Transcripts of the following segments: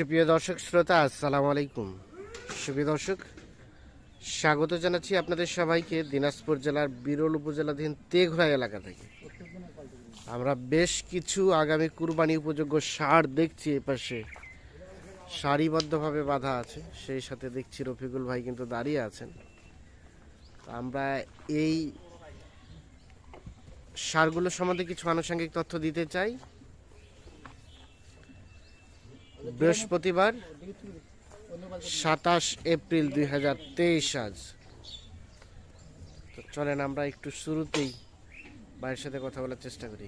সুপ্রিয় দর্শক, শ্রোতা, আসসালামু আলাইকুম। সুপ্রিয় দর্শক, স্বাগত জানাচ্ছি আপনাদের সবাইকে দিনাজপুর জেলার বিরল উপজেলাধীন তেঘরা এলাকা থেকে। আমরা বেশ কিছু আগামী কুরবানি উপযোগ্য সার দেখছি এপাশে সারিবদ্ধভাবে বাঁধা আছে, সেই সাথে দেখছি রফিকুল ভাই কিন্তু দাঁড়িয়ে আছেন। আমরা এই সারগুলো সম্বন্ধে কিছু আনুষঙ্গিক তথ্য দিতে চাই। বৃহস্পতিবার সাতাশ এপ্রিল দুই হাজার তেইশ আজ। তো চলেন আমরা একটু শুরুতেই ভাইয়ের সাথে কথা বলার চেষ্টা করি।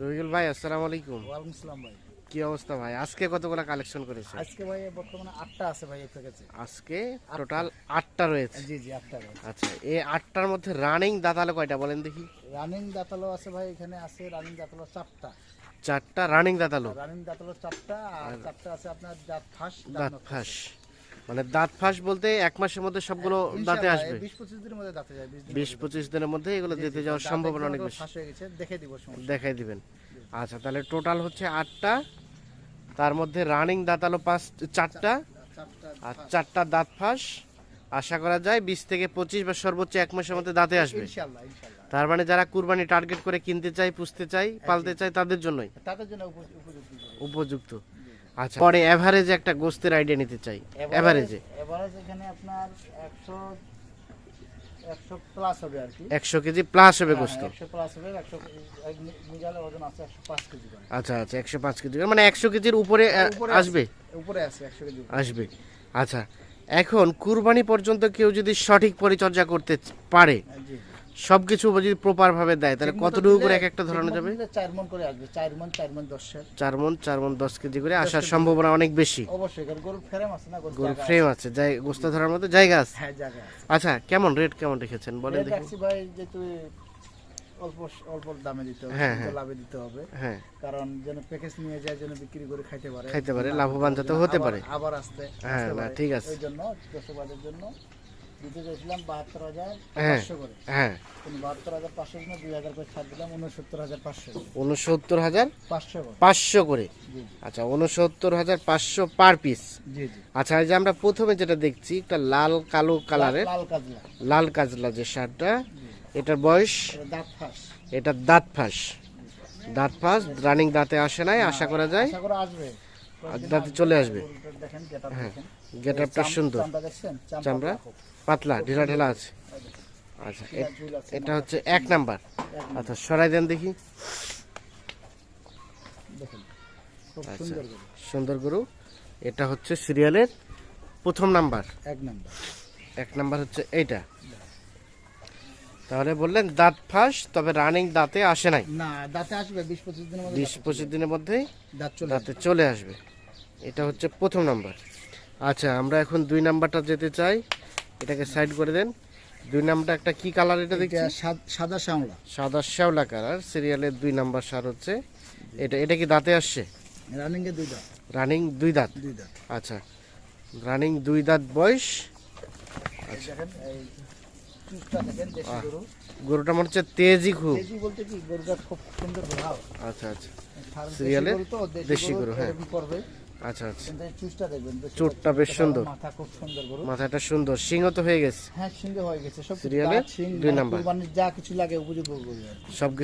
রবিকুল ভাই আসসালামু আলাইকুম। ওয়ালাইকুম আসসালাম ভাই। কি অবস্থা ভাই? আজকে কতগুলো কালেকশন করেছে আজকে ভাই বর্তমানে আটটা আছে ভাই এর কাছে আজকে টোটাল আটটা রয়েছে। জি জি আটটা আচ্ছা এই আটটার মধ্যে রানিং দাঁতালে কয়টা বলেন দেখি। রানিং দাঁতালো আছে ভাই এখানে আছে রানিং দাঁতালো চারটা। চারটা রানিং দাঁতালো রানিং দাঁতালো চারটা আর চারটা আছে আপনার দাঁত ফাঁস দাঁত ফাঁস। মানে দাঁত ফাঁস বলতে এক মাসের মধ্যে সবগুলো দাঁতে আসবে। বিশ পঁচিশ দিনের মধ্যে দাঁতে যায় বিশ দিন বিশ পঁচিশ দিনের মধ্যে এগুলো দিতে যাওয়ার সম্ভাবনা অনেক বেশি। ফাঁস হয়ে গেছে দেখে দিব সমস্যা। দেখাই দিবেন। আচ্ছা তাহলে টোটাল হচ্ছে আটটা তার মধ্যে রানিং দাঁতালো পাঁচ চারটা চারটা আর চারটা দাঁত ফাঁস। আশা করা যায় বিশ থেকে পঁচিশ বা সর্বোচ্চ এক মাসের মধ্যে দাঁতে আসবে। ইনশাল্লাহ ইনশাল্লাহ তার মানে যারা কুরবানি টার্গেট করে কিনতে চাই পুষতে চাই পালতে চাই তাদের জন্যই। তাদের জন্য উপযুক্ত আচ্ছা পরে এভারেজে একটা গোস্তের আইডিয়া নিতে চাই। এভারেজে এভারেজ এখানে আপনার একশো একশো প্লাস হবে আর কি। একশো কেজি প্লাস হবে গোস্ত। কেজি করে। আচ্ছা আচ্ছা একশো পাঁচ কেজি মানে একশো কেজির উপরে আসবে? উপরে আছে একশো কেজি আসবে। আচ্ছা এখন কুরবানি পর্যন্ত কেউ যদি সঠিক পরিচর্যা করতে পারে হ্যাঁ, জি। সবকিছু যদি প্রপার ভাবে দেয় তাহলে কতটুকু করে এক একটা ধরানো যাবে? চার মন করে আসবে চার মন চার মন দশের চার মন চার মন দশ কেজি করে আসার সম্ভাবনা অনেক বেশি। অবশ্যই কারণ গরুর ফ্রেম আছে না গরুর ফ্রেম আছে। যাই গোস্ত ধরার মতো জায়গা আছে। হ্যাঁ জায়গা আছে। আচ্ছা কেমন রেট কেমন রেখেছেন? বলেন দেখি। ভাই যে তুই অল্প অল্প দামে দিতে হবে হ্যাঁ, হ্যাঁ। লাভে দিতে হবে। হ্যাঁ। কারণ যেন প্যাকেজ নিয়ে যায় যেন বিক্রি করে খাইতে পারে। খাইতে পারে, লাভবান যাতে হতে পারে। আবার আসতে হ্যাঁ, ঠিক আছে। ওই জন্য জন্য দিতে চাইছিলাম বাহাত্তর হাজার হ্যাঁ। পাঁচশো করে। হ্যাঁ। বাহাত্তর হাজার পাঁচশো জন্য দুই হাজার করে ছাড় দিলাম উনসত্তর হাজার পাঁচশো উনসত্তর হাজার পাঁচশো করে। পাঁচশো করে? আচ্ছা উনসত্তর হাজার পাঁচশো পার পিস আচ্ছা এই যে আমরা প্রথমে যেটা দেখছি একটা লাল কালো কালারের লাল কাজলা। লাল কাজলা যে শার্টটা এটার বয়স? এটা দাঁত ফাঁস। এটা দাঁত ফাঁস। দাঁত ফাঁস রানিং দাঁতে আসে নাই আশা করা যায়? আশা করে আসবে। দাঁতে চলে আসবে। দেখেন গেট আপটা সুন্দর। চামড়া পাতলা ঢিলা ঢেলা আছে। আচ্ছা এটা হচ্ছে এক নাম্বার। আচ্ছা সরাই দেন দেখি। আচ্ছা। সুন্দর গরু। এটা হচ্ছে সিরিয়ালের প্রথম নাম্বার। এক নাম্বার। এক নাম্বার হচ্ছে এইটা। তাহলে বললেন দাঁত ফাঁস তবে রানিং দাঁতে আসে নাই। না দাঁতে আসবে বিশ পঁচিশ দিনের মধ্যে বিশ পঁচিশ দিনের মধ্যেই দাঁত চলে দাঁতে চলে আসবে। এটা হচ্ছে প্রথম নাম্বার। আচ্ছা আমরা এখন দুই নাম্বারটা যেতে চাই। এটাকে সাইড করে দেন। দুই নাম্বারটা একটা কি কালার এটা দেখছি সাদ- সাদা শ্যাওলা। সাদা শ্যাওলা কালার সিরিয়ালের দুই নাম্বার সার হচ্ছে এটা। এটা কি দাঁতে আসছে? রানিং এ দুই দাঁত। রানিং দুই দাঁত? দুই দাঁত। আচ্ছা। রানিং দুই দাঁত বয়স? গরু। গরুটা মনে হচ্ছে তেজি খুব। বলতে কি গরুটা খুব সুন্দর আচ্ছা আচ্ছা। ফার্ম সিরিয়ালের দেশি গরু হ্যাঁ। আচ্ছা আচ্ছা। কিন্তু এই চুষটা দেখবেন বেশ চুটটা বেশ সুন্দর। মাথা খুব সুন্দর গরু। মাথাটা সুন্দর। সিংহ তো হয়ে গেছে। হ্যাঁ সিংহ হয়ে গেছে। সব সিরিয়ালের দুই নাম্বার। কুরবানির যা কিছু লাগে উপযোগ্য গরু আর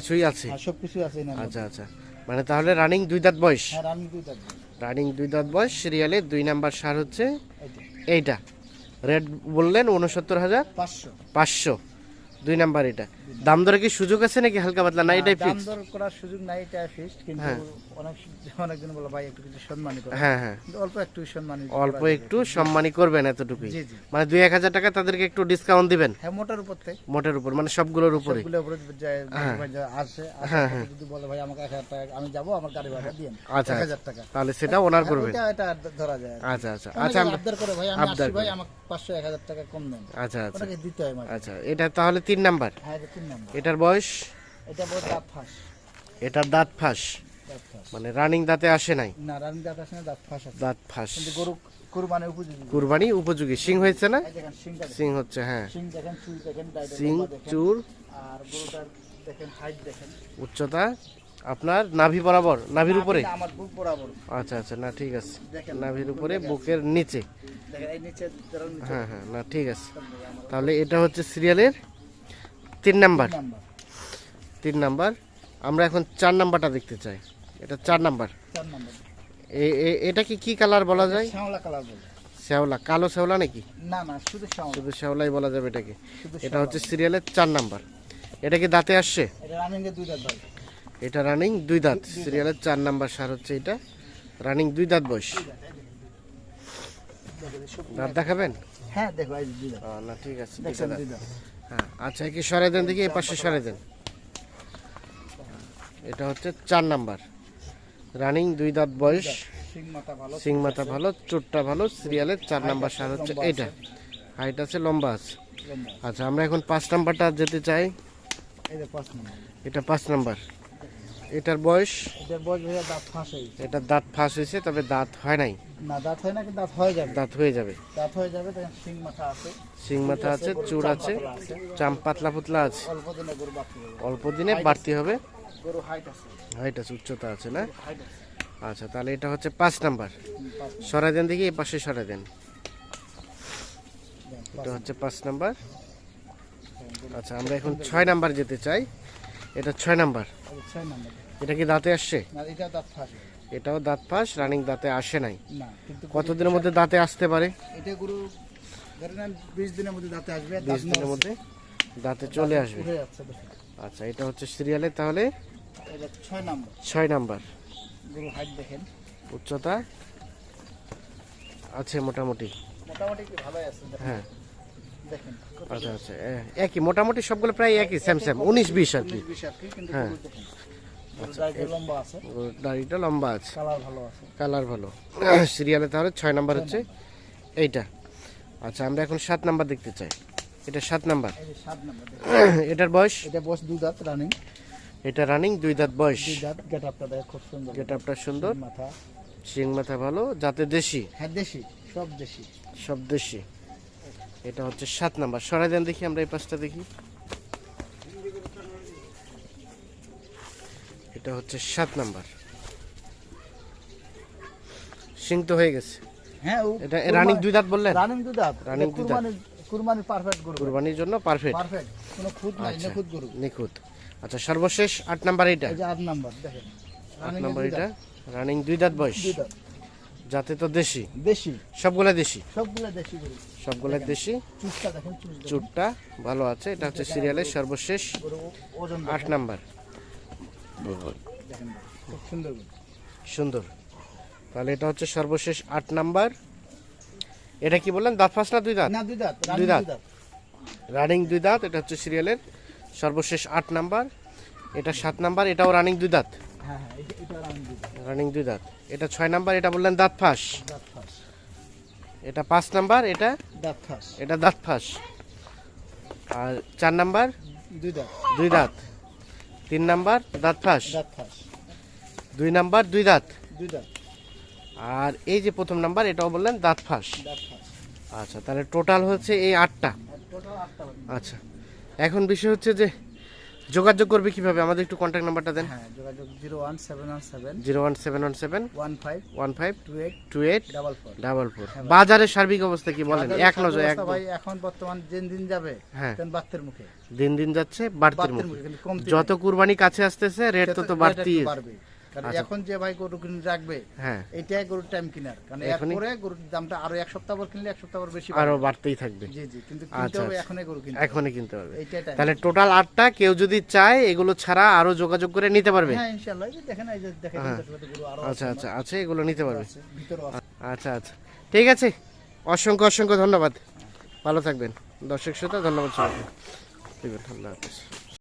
কি। আছে। আর সব কিছু আছে না আচ্ছা আচ্ছা। মানে তাহলে রানিং দুই দাঁত বয়স? হ্যাঁ রানিং দুই দাঁত রানিং দুই দাঁত বয়স সিরিয়ালে দুই নাম্বার সার হচ্ছে এইটা। এইটা। রেড বললেন উনসত্তর হাজার পাঁচশো। পাঁচশো। দুই নাম্বার এটা। দাম দরে কি সুযোগ আছে নাকি হালকা পাতলা? না এটাই দাম ফিক্স দর করার সুযোগ নাই এটা ফিক্সড কিন্তু হ্যাঁ। অনেক অনেকজন বলে ভাই একটু কিছু সম্মানী করে। হ্যাঁ হ্যাঁ। অল্প একটু সম্মানী অল্প একটু সম্মানী করবেন জি মানে দুই এক হাজার টাকা তাদেরকে একটু ডিসকাউন্ট দিবেন? হ্যাঁ মোটার উপর থেকে। মোটের উপর মানে সবগুলোর উপরে সবগুলো উপরে যায় আসে পরে যদি বলে ভাই আমাকে এক হাজার টাকা আমি যাব আমার গাড়ি ভাড়া দিয়ে আচ্ছা, এক হাজার টাকা। তাহলে সেটা ওনার হ্যাঁ, করবেন ওইটা এটা ধরা যায় আচ্ছা আচ্ছা। আচ্ছা আবদার করে ভাই আমি আসছি ভাই আমাকে পাঁচশো এক হাজার টাকা কম দেন। আচ্ছা আচ্ছা। ওটাকে দিতে হয় আচ্ছা এটা তাহলে তিন নাম্বার। হ্যাঁ তিন নম্বর। এটার বয়স? এটার দাঁত ফাঁস? মানে রানিং দাঁতে আসে নাই? না রানী দাঁত আছে না দাঁত ফাঁস দাঁত ফাঁস। কিন্তু গরু কুরবানি উপযোগী। কুরবানি উপযোগী। সিং হয়েছে না? সিং হচ্ছে হ্যাঁ। সিং দেখেন চুল দেখেন সিং লম্বা চুর আর গরুটার দেখেন হাইট দেখেন। উচ্চতা? আপনার নাভি বরাবর? নাভির উপরে? আমার বুক বরাবর। আচ্ছা আচ্ছা না ঠিক আছে। নাভির উপরে বুকের নিচে। হ্যাঁ হ্যাঁ না ঠিক আছে। তাহলে এটা হচ্ছে সিরিয়ালের তিন নাম্বার। তিন নাম্বার। আমরা এখন চার নাম্বারটা দেখতে চাই। এটা চার নাম্বার। এটা কি কি কালার বলা যায়? শ্যাওলা কালার শ্যাওলা। কালো শ্যাওলা নাকি? না না শুধু শ্যাওলা। শুধু শ্যাওলাই বলা যাবে এটাকে। এটা হচ্ছে সিরিয়ালের চার নাম্বার। এটা কি দাঁতে আসছে? এটা রানিং দুই দাঁত সিরিয়ালের চার নাম্বার সার হচ্ছে এটা। রানিং দুই দাঁত বয়স। দাঁত দেখাবেন? হ্যাঁ দেখো না ঠিক আছে হ্যাঁ আচ্ছা কি সরে দেন দেখি এই পাশে সরাই দেন। এটা হচ্ছে চার নাম্বার। রানিং দুই দাঁত বয়স সিং মাথা ভালো চোটটা ভালো সিরিয়ালের চার নাম্বার সার হচ্ছে এটা। হাইট আছে লম্বা আছে। আচ্ছা আমরা এখন পাঁচ নাম্বারটা যেতে চাই। এটা পাঁচ নাম্বার। এটার বয়স? এটার বয়স ভাইয়া দাঁত ফাঁস হয়ে গেছে। এটা দাঁত ফাঁস হয়েছে তবে দাঁত হয় নাই। না দাঁত হয় না কিন্তু দাঁত হয়ে যাবে। দাঁত হয়ে যাবে। দাঁত হয়ে যাবে সিং মাথা আছে। সিং মাথা আছে চুর আছে চাম পাতলা পুতলা আছে। অল্প দিনে গরু বাড়তে যাবে অল্প দিনে বাড়তি হবে? গরু হাইট আছে। হাইট আছে উচ্চতা আছে না? আচ্ছা তাহলে এটা হচ্ছে পাঁচ নাম্বার। সরাই দেন দেখি এই পাশে সরাই দেন, এটা হচ্ছে পাঁচ নাম্বার। আচ্ছা আমরা এখন ছয় নাম্বার যেতে চাই। এটা ছয় নাম্বার। ছয় নাম্বার। এটা কি দাঁতে আসছে? না এটা দাঁত ফাঁস। এটাও দাঁত ফাঁস রানিং দাঁতে আসে নাই। না কিন্তু কতদিনের মধ্যে দাঁতে আসতে পারে? এটা গরু ধরেন বিশ দিনের মধ্যে দাঁতে আসবে দাঁত বিশ দিনের মধ্যে দাঁতে চলে আসবে। আচ্ছা এটা হচ্ছে সিরিয়ালে তাহলে এটা ছয় নাম্বার। ছয় নাম্বার। গরু হাইট দেখেন। উচ্চতা আছে মোটামুটি। মোটামুটি ভালোই আছে হ্যাঁ। আচ্ছা আচ্ছা একই মোটামুটি সবগুলো প্রায় একই সেম উনিশ বিশ আর কি। হ্যাঁ। দাঁড়িটা লম্বা আছে। কালার ভালো সিরিয়ালে তাহলে ছয় নাম্বার হচ্ছে এইটা। আচ্ছা আমরা এখন সাত নাম্বার দেখতে চাই। এটা সাত নাম্বার। এটার বয়স? এটা বস দুই দাঁত রানিং এটা রানিং দুই দাঁত বয়স। খুব সুন্দর। সুন্দর। মাথা। শিং মাথা ভালো যাতে দেশি। হ্যাঁ দেশি সব দেশি। সব দেশি। এটা হচ্ছে সাত নাম্বার। সরাই দেন দেখি আমরা এই পাঁচটা দেখি। এটা হচ্ছে সাত নাম্বার। সিং তো হয়ে গেছে। হ্যাঁ এটা রানিং দুই দাঁত বললেন? রানিং দুই দাঁত। Running দুই দাঁত। কুরবানি কুরবানি পারফেক্ট গরু। কুরবানির জন্য পারফেক্ট পারফেক্ট কোনো খুদ নাই আচ্ছা। নিখুঁত গরু। নিখুঁত। আচ্ছা সর্বশেষ আট নাম্বার এটা এই যে আট নাম্বার দেখেন। আট নাম্বার এটা রানিং দুই দাঁত বয়স। দুই দাঁত। যাতে তো দেশি। দেশি। সবগুলা দেশি? সবগুলো দেশি সবগুলা দেশি? চুষটা দেখেন চুটটা। ভালো আছে এটা হচ্ছে সিরিয়ালের সর্বশেষ ওজন আট নাম্বার। সুন্দর সুন্দর। তাহলে এটা হচ্ছে সর্বশেষ আট নাম্বার। এটা কি বললেন দাঁত ফাঁস না দুই দাঁত? না দুই দাঁত দুই দাঁত। রানিং দুই দাঁত এটা হচ্ছে সিরিয়ালের সর্বশেষ আট নাম্বার। এটা সাত নাম্বার এটাও রানিং দুই দাঁত। রানিং দুই দাঁত। রানিং দুই দাঁত। এটা ছয় নাম্বার এটা বললেন দাঁত ফাঁস। এটা পাঁচ নাম্বার এটা? দাঁত ফাঁস। এটা দাঁত ফাঁস। আর চার নাম্বার? দুই দাঁত। দুই দাঁত। তিন নাম্বার দাঁত ফাঁস। দাঁত ফাঁস। দুই নাম্বার দুই দাঁত। দুই দাঁত। আর এই যে প্রথম নাম্বার এটাও বললেন দাঁত ফাঁস। আচ্ছা তাহলে টোটাল হচ্ছে এই আটটা। আচ্ছা। এখন বিষয় হচ্ছে যে যোগাযোগ করবে কীভাবে? আমাদের একটু কন্ট্যাক্ট নাম্বারটা দেন। হ্যাঁ যোগাযোগ zero one seven one seven zero one seven one seven one five one five two eight two eight double four. Double four. বাজারের সার্বিক অবস্থা কি বলেন? এক নজর এক ভাই এখন বর্তমান দিন দিন যাবে হ্যাঁ। মুখে। দিন দিন যাচ্ছে বাড়তির মুখে। যত কুরবানি কাছে আসতেছে রেট তো তো rate বাড়তি কারণ এখন যে ভাই গরু কিনে রাখবে হ্যাঁ। এটাই গরুর টাইম কিনার। কারণ এরপরে গরুর দামটা আরও এক সপ্তাহ পর কিনলে এক সপ্তাহ পর বেশি আরও বাড়তেই থাকবে। জি জি কিন্তু আচ্ছা, কিনতে হবে আচ্ছা। এখনই গরু কিনতে এখনই কিনতে টাইম তাহলে টোটাল আটটা কেউ যদি চায় এগুলো ছাড়া আরও যোগাযোগ করে নিতে পারবে? হ্যাঁ ইনশাআল্লাহ এই যে দেখেন এই যে দেখেন হ্যাঁ। গরু আরও আচ্ছা আচ্ছা আছে এগুলো নিতে পারবে। আচ্ছা আচ্ছা। ঠিক আছে অসংখ্য অসংখ্য ধন্যবাদ। ভালো থাকবেন। দর্শক শ্রোতা ধন্যবাদ সবাইকে। আল্লাহ হাফিজ।